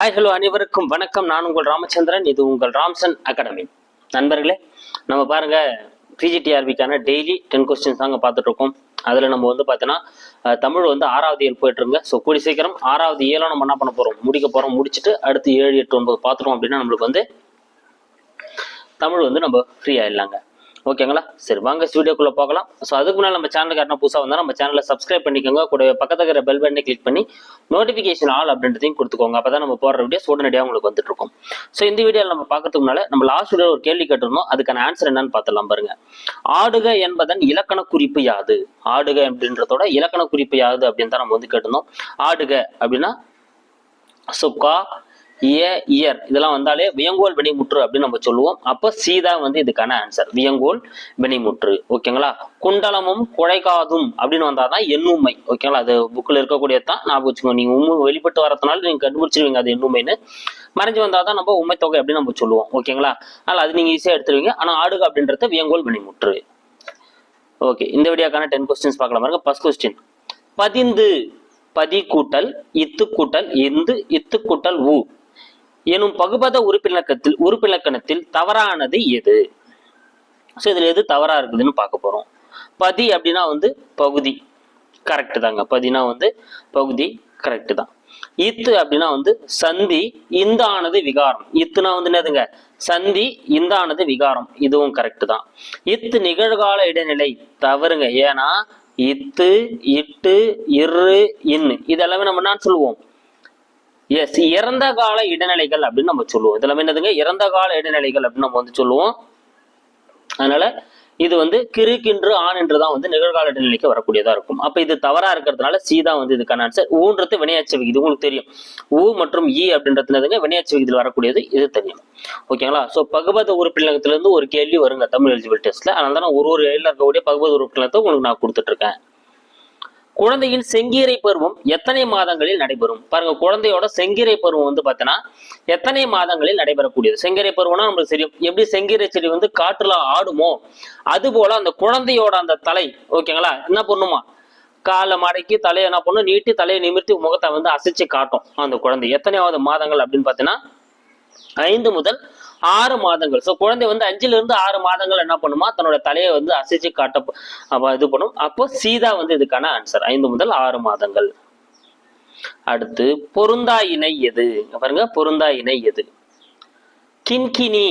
Hi hello அனைவருக்கும் வணக்கம். நான் உங்கள் ராமச்சந்திரன். இது உங்கள் ராம்சன் அகாடமி. நண்பர்களே நம்ம பாருங்க பிஜிடிஆர்பிக்கான டெய்லி டென் கொஸ்டின்ஸ் தாங்க பார்த்துட்டு இருக்கோம் அதில் நம்ம வந்து பார்த்தீங்கன்னா தமிழ் வந்து ஆறாவது இயல் போயிட்டுருங்க ஸோ கூடி சீக்கிரம் ஆறாவது இயலும் நம்ம என்ன பண்ண போகிறோம் முடிக்க போகிறோம் முடிச்சுட்டு அடுத்து ஏழு எட்டு ஒன்பது பார்த்துட்டோம் அப்படின்னா நம்மளுக்கு வந்து தமிழ் வந்து நம்ம ஃப்ரீ ஆயிடலாங்க. ஓகேங்களா சரி வாங்க வீடியோக்குள்ள போகலாம். ஸோ அதுக்கு முன்னாடி நம்ம சேனலுக்கு யாரும் புதுசாக வந்தால் நம்ம சேனலை சப்ஸ்கிரைப் பண்ணிக்கோங்க. கூட பக்கத்துல இருக்கிற பெல் பட்டனை கிளிக் பண்ணி நோட்டிஃபிகேஷன் ஆல் அப்படின்றதையும் கொடுத்துக்கோங்க. அப்போ தான் நம்ம போடுற வீடியோஸ் உடனடியாக உங்களுக்கு வந்துட்டு இருக்கும். ஸோ இந்த வீடியோவில் நம்ம பார்க்கறதுக்கு முன்னால நம்ம லாஸ்ட் வீடியோ ஒரு கேள்வி கேட்டிருந்தோம். அதுக்கான ஆன்சர் என்னன்னு பார்த்துலாம் பாருங்க. ஆடுக என்பதன் இலக்கண குறிப்பு யாது? ஆடுக அப்படின்றதோட இலக்கண குறிப்பு யாது அப்படின்னு தான் நம்ம வந்து கேட்டிருந்தோம். ஆடுக அப்படின்னா சுக்கா ஏ இயர். இதெல்லாம் வந்தாலே வியங்கோல் வினைமுற்று அப்படின்னு நம்ம சொல்லுவோம். அப்போ சீதா வந்து இதுக்கான ஆன்சர் வியங்கோல் வினைமுற்று. ஓகேங்களா? குண்டலமும் குழைக்காதும் அப்படின்னு வந்தாதான் எண்ணுமை. ஓகேங்களா? அது புக்கில் இருக்கக்கூடியது தான் ஞாபகம் வச்சுக்கோங்க நீங்கள் உண்மை வெளிப்பட்டு வரதுனால நீங்கள் கண்டுபிடிச்சிருவீங்க அது எண்ணுமைன்னு. மறைஞ்சு வந்தால் தான் நம்ம உண்மை தொகை அப்படின்னு நம்ம சொல்லுவோம். ஓகேங்களா? அதனால் அது நீங்கள் ஈஸியாக எடுத்துருவீங்க. ஆனால் ஆடுக அப்படின்றது வியங்கோல் வினைமுற்று. ஓகே இந்த வீடியோக்கான டென் கொஸ்டின்ஸ் பார்க்கலாம் பாருங்க. ஃபர்ஸ்ட் கொஸ்டின் பதிந்து பதி கூட்டல் இத்து கூட்டல் இந்து இத்து கூட்டல் உ எனும் பகுபத உறுப்பிலக்கத்தில் உறுப்பிலக்கணத்தில் தவறானது எது? ஸோ இதில் எது தவறா இருக்குதுன்னு பார்க்க போகிறோம் பதி அப்படின்னா வந்து பகுதி கரெக்டு தாங்க. பதினா வந்து பகுதி கரெக்டு தான். இத்து அப்படின்னா வந்து சந்தி இந்த ஆனது விகாரம். இத்துனா வந்து என்னதுங்க? சந்தி இந்த ஆனது விகாரம். இதுவும் கரெக்டு தான். இத்து நிகழ்கால இடைநிலை தவறுங்க. ஏன்னா இத்து இட்டு இரு இன்னு. இதெல்லாமே நம்ம என்ன சொல்லுவோம்? எஸ் இறந்த கால இடைநிலைகள் அப்படின்னு நம்ம சொல்லுவோம். இதெல்லாம் என்னதுங்க? இறந்த கால இடைநிலைகள் அப்படின்னு நம்ம வந்து சொல்லுவோம். அதனால இது வந்து கிறுக்கின்று ஆண் என்று தான் வந்து நிகழ்கால இடைநிலைக்கு வரக்கூடியதா இருக்கும். அப்ப இது தவறா இருக்கிறதுனால சி தான் வந்து இதுக்கான ஆன்சர் ஊன்றது வினையாட்சி விகிதம் உங்களுக்கு தெரியும். ஊ மற்றும் ஈ அப்படின்றதுனதுங்க வினையாட்சி விகிதத்தில் வரக்கூடியது. இது தெரியும். ஓகேங்களா ஸோ பகுபத உறுப்பினகத்துல இருந்து ஒரு கேள்வி வருங்க தமிழ் எலிஜிபிள் டெஸ்ட்ல அதனால தான் ஒரு ஒரு ஏழில் இருக்கக்கூடிய பகுபத உறுப்பினத்தை உங்களுக்கு நான் கொடுத்துட்டு இருக்கேன். குழந்தையின் செங்கீரை பருவம் எத்தனை மாதங்களில் நடைபெறும்? பாருங்க குழந்தையோட செங்கீரை பருவம் வந்து பார்த்தீங்கன்னா எத்தனை மாதங்களில் நடைபெறக்கூடியது? செங்கீரை பருவம்னா நம்மளுக்கு தெரியும். எப்படி செங்கீரை செடி வந்து காற்றுல ஆடுமோ அது போல அந்த குழந்தையோட அந்த தலை ஓகேங்களா என்ன பண்ணுமா? காலை மடக்கி தலையை என்ன பண்ணும்? நீட்டி தலையை நிமிர்த்தி முகத்தை வந்து அசைச்சு காட்டும் அந்த குழந்தை. எத்தனையாவது மாதங்கள் அப்படின்னு பார்த்தீங்கன்னா ஐந்து முதல் ஆறு மாதங்கள். ஸோ குழந்தை வந்து அஞ்சுல இருந்து ஆறு மாதங்கள் என்ன பண்ணுமா? தன்னோட தலையை வந்து அசைச்சு காட்ட இது பண்ணும். அப்போ சீதா வந்து இதுக்கான ஆன்சர் ஐந்து முதல் ஆறு மாதங்கள். அடுத்து பொருந்தா இணை எது? பாருங்க பொருந்தா இணை எது? கின்கினி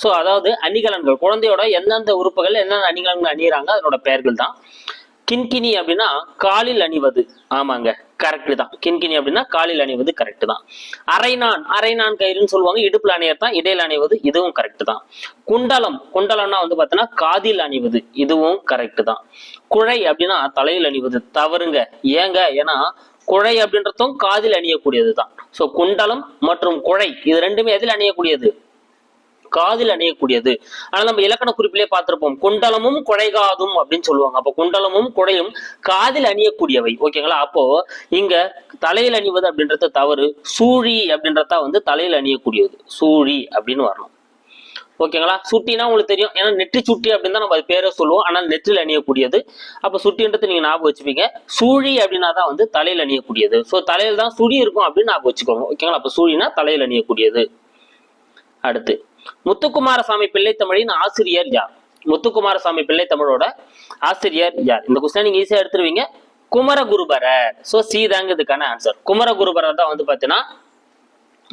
ஸோ அதாவது அணிகலன்கள். குழந்தையோட எந்தெந்த உறுப்புகள் என்னென்ன அணிகலன்கள் அணியிறாங்க? அதனோட பெயர்கள் தான். கின்கினி அப்படின்னா காலில் அணிவது. ஆமாங்க கரெக்ட் தான். கின்கினி அப்படின்னா காலில் அணிவது கரெக்ட் தான். அரைநான் அரைநான் கயிறுன்னு சொல்லுவாங்க இடுப்புல அணியர் தான் இடையில அணிவது இதுவும் கரெக்ட் தான். குண்டலம் குண்டலம்னா வந்து பார்த்தீங்கன்னா காதில் அணிவது இதுவும் கரெக்ட் தான். குழை அப்படின்னா தலையில் அணிவது தவறுங்க. ஏங்க? ஏன்னா குழை அப்படின்றதும் காதில் அணியக்கூடியது தான். ஸோ குண்டலம் மற்றும் குழை இது ரெண்டுமே எதில் அணியக்கூடியது? காதில் அணியக்கூடியது. ஆனால் நம்ம இலக்கண குறிப்பிலே பார்த்திருப்போம் குண்டலமும் குழைகாதும் அப்படின்னு சொல்லுவாங்க. அப்போ குண்டலமும் குழையும் காதில் அணியக்கூடியவை. ஓகேங்களா? அப்போ இங்க தலையில் அணிவது அப்படின்றது தவறு. சூழி அப்படின்றதா வந்து தலையில் அணியக்கூடியது. சூழி அப்படின்னு வரணும். ஓகேங்களா? சுட்டினா உங்களுக்கு தெரியும். ஏன்னா நெற்றி சுட்டி அப்படின்னு தான் நம்ம அது பேரை சொல்லுவோம். ஆனால் நெற்றில் அணியக்கூடியது. அப்போ சுட்டின்றது நீங்கள் ஞாபகம் வச்சுப்பீங்க. சூழி அப்படின்னா தான் வந்து தலையில் அணியக்கூடியது. ஸோ தலையில் தான் சுழி இருக்கும் அப்படின்னு ஞாபகம் வச்சுக்கோங்க. ஓகேங்களா? அப்போ சூழினா தலையில் அணியக்கூடியது. அடுத்து. முத்துக்குமாரசாமி பிள்ளை தமிழின் ஆசிரியர் யார்? முத்துக்குமாரசாமி பிள்ளை தமிழோட ஆசிரியர் யார்? இந்த கொஸ்டின் நீங்க ஈஸியா எடுத்துருவீங்க. குமரகுருபரர். சோ சீதாங்க இதுக்கான ஆன்சர் குமரகுருபரர் தான் வந்து பாத்தீங்கன்னா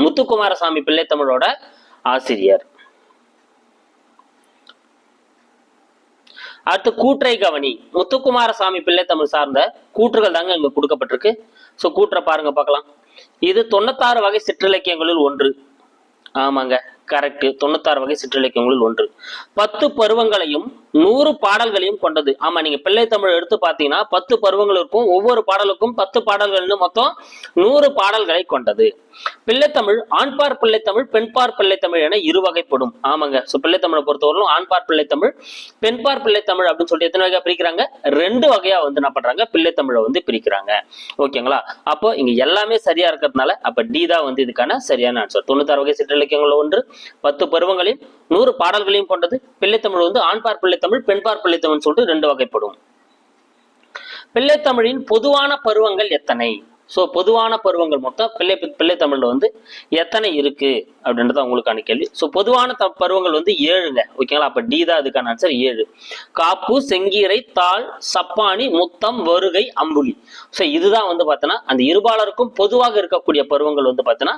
முத்துக்குமாரசாமி பிள்ளை தமிழோட ஆசிரியர். அடுத்து கூற்றை கவனி. முத்துக்குமாரசாமி பிள்ளை தமிழ் சார்ந்த கூற்றுகள் தாங்க இங்க கொடுக்கப்பட்டிருக்கு. சோ கூற்றை பாருங்க பார்க்கலாம். இது தொண்ணூத்தாறு வகை சிற்றிலக்கியங்களில் ஒன்று. ஆமாங்க. கரெக்ட் தொண்ணூத்தாறு வகை சிற்றிலக்கியங்களில் ஒன்று. பத்து பருவங்களையும் நூறு பாடல்களையும் கொண்டது. ஆமா நீங்க பிள்ளை தமிழ் எடுத்து பார்த்தீங்கன்னா பத்து பருவங்கள் இருக்கும். ஒவ்வொரு பாடலுக்கும் பத்து பாடல்கள்னு மொத்தம் நூறு பாடல்களை கொண்டது. பிள்ளைத்தமிழ் ஆண்பார் பிள்ளைத்தமிழ் பெண்பார் பிள்ளைத்தமிழ் என இரு வகைப்படும். ஆமாங்க ஸோ பிள்ளைத்தமிழை பொறுத்தவரையிலும் ஆண்பார் பிள்ளைத்தமிழ் பெண்பார் பிள்ளைத்தமிழ் அப்படின்னு சொல்லிட்டு எத்தனை வகையா பிரிக்கிறாங்க? ரெண்டு வகையா வந்து என்ன பண்றாங்க? பிள்ளைத்தமிழை வந்து பிரிக்கிறாங்க. ஓகேங்களா? அப்போ இங்க எல்லாமே சரியா இருக்கிறதுனால அப்ப டி தான் வந்து இதுக்கான சரியான ஆன்சர் தொண்ணூத்தாறு வகை சிற்றிலக்கியங்கள் ஒன்று பத்து பருவங்களையும் நூறு பாடல்களையும் கொண்டது பிள்ளைத்தமிழ் வந்து ஆண்பார் பிள்ளைத்தமிழ் பெண்பார் பிள்ளைத்தமிழ் சொல்லிட்டு ரெண்டு வகைப்படும். பிள்ளைத்தமிழின் பொதுவான பருவங்கள் எத்தனை? ஸோ பொதுவான பருவங்கள் மொத்தம் பிள்ளை பிள்ளை வந்து எத்தனை இருக்கு? அப்படின்றது உங்களுக்கான கேள்வி. ஸோ பொதுவான த பருவங்கள் வந்து ஏழுங்க. ஓகேங்களா அப்ப டி தான் அதுக்கான ஆன்சர் ஏழு. காப்பு செங்கீரை தாள் சப்பானி முத்தம் வருகை அம்புலி. ஸோ இதுதான் வந்து பார்த்தோன்னா அந்த இருபாலருக்கும் பொதுவாக இருக்கக்கூடிய பருவங்கள் வந்து பார்த்தோன்னா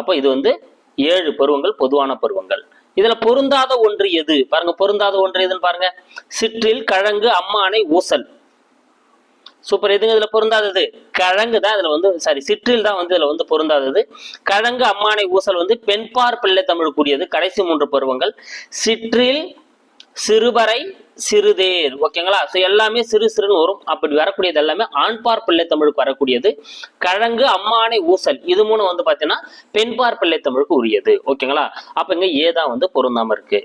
அப்போ இது வந்து ஏழு பருவங்கள் பொதுவான பருவங்கள். இதுல பொருந்தாத ஒன்று எது? பாருங்க பொருந்தாத ஒன்று எதுன்னு பாருங்க. சிற்றில் கழங்கு அம்மானை ஊசல். சூப்பர். எதுங்க இதுல பொருந்தாதது? கழங்கு தான் இதுல வந்து சாரி சிற்றில் தான் வந்து இதுல வந்து பொருந்தாதது. கழங்கு அம்மானை ஊசல் வந்து பெண்பார் பிள்ளை தமிழ் கூடியது. கடைசி மூன்று பருவங்கள். சிற்றில் சிறுபறை சிறுதேர். ஓகேங்களா ஸோ எல்லாமே சிறு சிறுன்னு வரும். அப்படி வரக்கூடியது எல்லாமே ஆண்பார் பிள்ளை தமிழுக்கு வரக்கூடியது. கழங்கு அம்மானை ஊசல் இது மூணு வந்து பார்த்தீங்கன்னா பெண்பார் பிள்ளை தமிழுக்கு உரியது. ஓகேங்களா அப்ப இங்கே ஏதான் வந்து பொருந்தாமல் இருக்கு.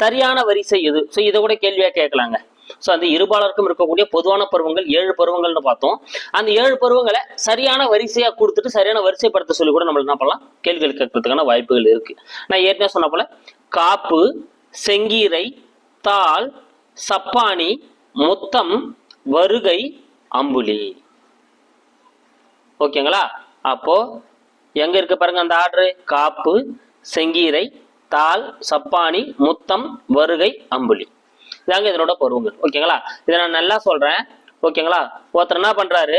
சரியான வரிசை எது ஸோ இதை கூட கேள்வியா கேட்கலாங்க. ஸோ அந்த இருபாலருக்கும் இருக்கக்கூடிய பொதுவான பருவங்கள் ஏழு பருவங்கள்னு பார்த்தோம். அந்த ஏழு பருவங்களை சரியான வரிசையாக கொடுத்துட்டு சரியான வரிசைப்படுத்த சொல்லி கூட நம்ம என்ன பண்ணலாம்? கேள்விகள் கேட்கறதுக்கான வாய்ப்புகள் இருக்கு. நான் ஏற்கனவே சொன்ன போல காப்பு செங்கீரை தாள் சப்பானி முத்தம் வருகை அம்புலி. ஓகேங்களா? அப்போ எங்க இருக்கு பாருங்க அந்த ஆர்டரு காப்பு செங்கீரை தாள் சப்பானி முத்தம் வருகை அம்புலி. இதாங்க இதனோட பருவங்கள் ஓகேங்களா? இதை நான் நல்லா சொல்றேன். ஓகேங்களா? ஒருத்தர் என்ன பண்றாரு?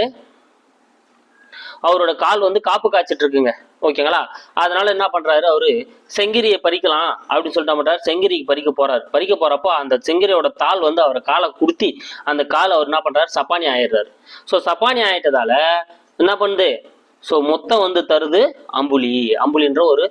அவரோட கால் வந்து காப்பு காய்ச்சிட்டு இருக்குங்க ஓகேங்களா? அதனால என்ன பண்றாரு அவரு செங்கிரியை பறிக்கலாம் அப்படின்னு சொல்லிட்டு மாட்டார் செங்கிரிக்கு பறிக்க போறாரு. பறிக்க போறப்போ அந்த செங்கிரியோட தாள் வந்து அவர் காலை குடுத்தி அந்த கால் அவர் என்ன பண்றாரு? சப்பானி ஆயிடுறாரு. ஸோ சப்பானி ஆயிட்டதால என்ன பண்ணுது? ஸோ மொத்தம் வந்து தருது அம்புலி. அம்புலின்ற ஒரு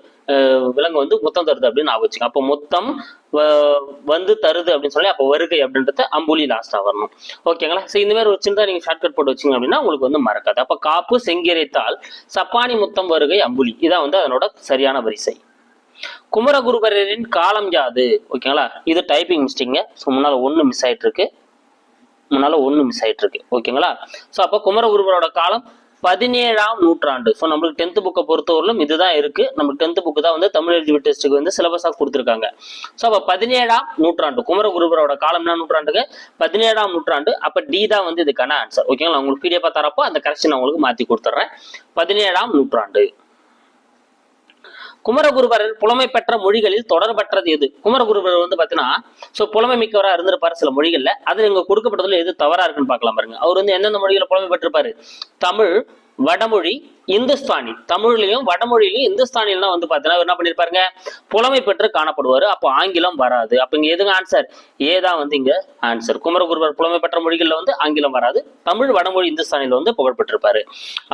விலங்கு வந்து மொத்தம் தருது அப்படின்னு நான் அப்போ மொத்தம் வ- வந்து தருது அப்படின்னு சொல்லி அப்போ வருகை அப்படின்றது அம்புலி லாஸ்ட்டாக வரணும். ஓகேங்களா ஸோ இந்த மாதிரி ஒரு சின்னதாக நீங்கள் ஷார்ட்கட் போட்டு வச்சிங்க அப்படின்னா உங்களுக்கு வந்து மறக்காது. அப்போ காப்பு செங்கிரைத்தால் சப்பானி முத்தம் வருகை அம்புலி. இதான் வந்து அதனோட சரியான வரிசை. குமரகுருபரரின் காலம் யாது? ஓகேங்களா இது டைப்பிங் மிஸ்டேங்க ஸோ முன்னால் ஒன்று மிஸ் ஆயிட்டு இருக்கு முன்னால் ஒன்று மிஸ் ஆயிட்டு இருக்கு ஓகேங்களா ஸோ அப்போ குமரகுருபரோட காலம் பதினேழாம் நூற்றாண்டு. ஸோ நம்மளுக்கு டென்த் புக்கை பொறுத்தவரையிலும் இதுதான் இருக்கு. நம்மளுக்கு டென்த் புக்கு தான் வந்து தமிழ் எழுதி டெஸ்ட்டுக்கு வந்து சிலபஸாக கொடுத்துருக்காங்க. ஸோ அப்போ பதினேழாம் நூற்றாண்டு குமரகுருபரோட காலம் என்ன நூற்றாண்டுக்கு பதினேழாம் நூற்றாண்டு. அப்போ டி தான் வந்து இதுக்கான ஆன்சர் ஓகேங்களா உங்களுக்கு பிடிஎஃபாக தரப்போ அந்த கரெக்ஷன் உங்களுக்கு மாற்றி கொடுத்துட்றேன் பதினேழாம் நூற்றாண்டு. குமரகுருபரர் புலமை பெற்ற மொழிகளில் தொடர்பற்றது எது? குமரகுருபரர் வந்து பார்த்தீங்கன்னா ஸோ புலமை மிக்கவரா இருந்திருப்பார் சில மொழிகள்ல. அதுல இங்க கொடுக்கப்பட்டதுல எது தவறா இருக்குன்னு பார்க்கலாம் பாருங்க. அவர் வந்து எந்தெந்த மொழிகளை புலமை பெற்றிருப்பாரு? தமிழ் வடமொழி இந்துஸ்தானி. தமிழ்லையும் வடமொழியிலையும் இந்துஸ்தானிலாம் தான் வந்து பார்த்தீங்கன்னா என்ன பண்ணியிருப்பாருங்க? புலமை பெற்று காணப்படுவார். அப்போ ஆங்கிலம் வராது. அப்போ இங்கே எதுங்க ஆன்சர் ஏதான் வந்து இங்கே ஆன்சர் குமரகுருவர் புலமை பெற்ற மொழிகளில் வந்து ஆங்கிலம் வராது. தமிழ் வடமொழி இந்துஸ்தானியில் வந்து புகழ்பெற்றிருப்பாரு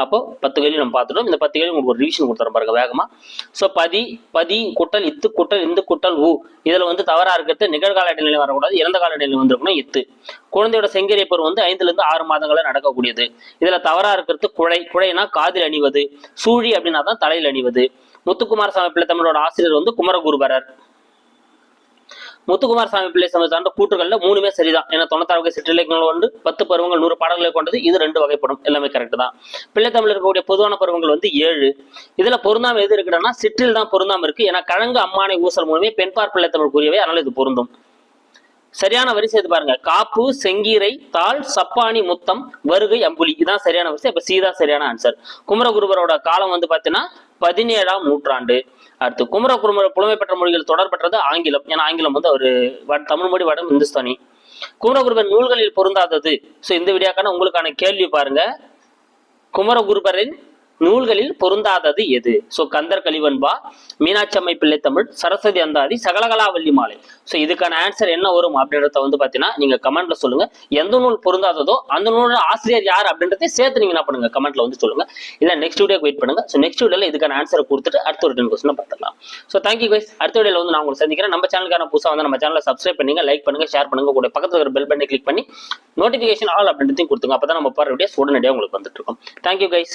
அப்போ பத்து கேள்வி நம்ம பார்த்துட்டோம். இந்த பத்து கேள்வி உங்களுக்கு ஒரு ரிவிஷன் கொடுத்துறோம் பாருங்க வேகமா. ஸோ பதி பதி குட்டல் இத்து குட்டல் இந்து குட்டல் ஊ. இதில் வந்து தவறாக இருக்கிறது. நிகழ்கால இடைநிலை வரக்கூடாது. இறந்த கால இடைநிலை வந்திருக்கணும் இத்து. குழந்தையோட செங்கேரிய வந்து ஐந்துலேருந்து ஆறு மாதங்களில் நடக்கக்கூடியது. இதில் தவறாக இருக்கிறது குழை. குழைனா காதில் அணிவது சூழி அப்படின்னா தான் தலையில் அணிவது. முத்துக்குமார் சாமி பிள்ளை தமிழோட ஆசிரியர் வந்து குமரகுருபரர் முத்துக்குமார் சாமி பிள்ளை சமய சார்ந்த கூற்றுகள்ல மூணுமே சரிதான். ஏன்னா தொண்ணூத்தாறு வகை சிற்றிலக்கியங்கள் கொண்டு பத்து பருவங்கள் நூறு பாடல்களை கொண்டது இது ரெண்டு வகைப்படும். எல்லாமே கரெக்ட் தான். பிள்ளை தமிழ் இருக்கக்கூடிய பொதுவான பருவங்கள் வந்து ஏழு. இதுல பொருந்தாம எது இருக்குன்னா சிற்றில் தான் பொருந்தாம இருக்கு. ஏன்னா கழங்கு அம்மானை ஊசல் மூலமே பெண்பார் பிள்ளை தமிழ் கூறியவை அதனால இது பொருந்தும். சரியான வரிசை இது பாருங்க. காப்பு செங்கீரை தாள் சப்பானி முத்தம் வருகை அம்புலி. இதுதான் சரியான வரிசை. இப்ப சீதா சரியான ஆன்சர் குமரகுருபரோட காலம் வந்து பாத்தீங்கன்னா பதினேழாம் நூற்றாண்டு. அடுத்து குமரகுருமர புலமை பெற்ற மொழிகள் தொடர்பற்றது ஆங்கிலம். ஏன்னா ஆங்கிலம் வந்து ஒரு தமிழ் மொழி வடம் இந்துஸ்தானி. குமரகுருபர் நூல்களில் பொருந்தாதது. ஸோ இந்த விடியாக்கான உங்களுக்கான கேள்வி பாருங்க. குமரகுருபரின் நூல்களில் பொருந்தாதது எது? ஸோ கந்தர் கலிவன்பா மீனாட்சி அம்மை பிள்ளை தமிழ் சரஸ்வதி அந்தாதி சகலகலாவல்லி மாலை. ஸோ இதுக்கான ஆன்சர் என்ன வரும் அப்படின்றத வந்து பார்த்தீங்கன்னா நீங்க கமெண்ட்ல சொல்லுங்க. எந்த நூல் பொருந்தாததோ அந்த நூலோட ஆசிரியர் யார் அப்படின்றத சேர்த்து நீங்க என்ன பண்ணுங்க? கமெண்ட்ல வந்து சொல்லுங்க. இல்லை நெக்ஸ்ட் வீடியோக்கு வெயிட் பண்ணுங்க. ஸோ நெக்ஸ்ட் வீடியோல இதுக்கான ஆன்சரை கொடுத்துட்டு அடுத்த ஒரு டென் கொஸ்டின் பார்த்துக்கலாம் ஸோ தேங்க்யூ கைஸ் அடுத்த வீடியோல வந்து நான் உங்களுக்கு சந்திக்கிறேன். நம்ம சேனலுக்கான புதுசாக வந்து நம்ம சேனலை சப்ஸ்கிரைப் பண்ணுங்க லைக் பண்ணுங்க ஷேர் பண்ணுங்க. கூட பக்கத்துல இருக்கிற பெல் பண்ணி கிளிக் பண்ணி நோட்டிஃபிகேஷன் ஆல் அப்படின்றதையும் கொடுத்துங்க அப்பதான் நம்ம போகிற வீடியோஸ் உடனடியாக உங்களுக்கு வந்துட்டு இருக்கும். Thank you guys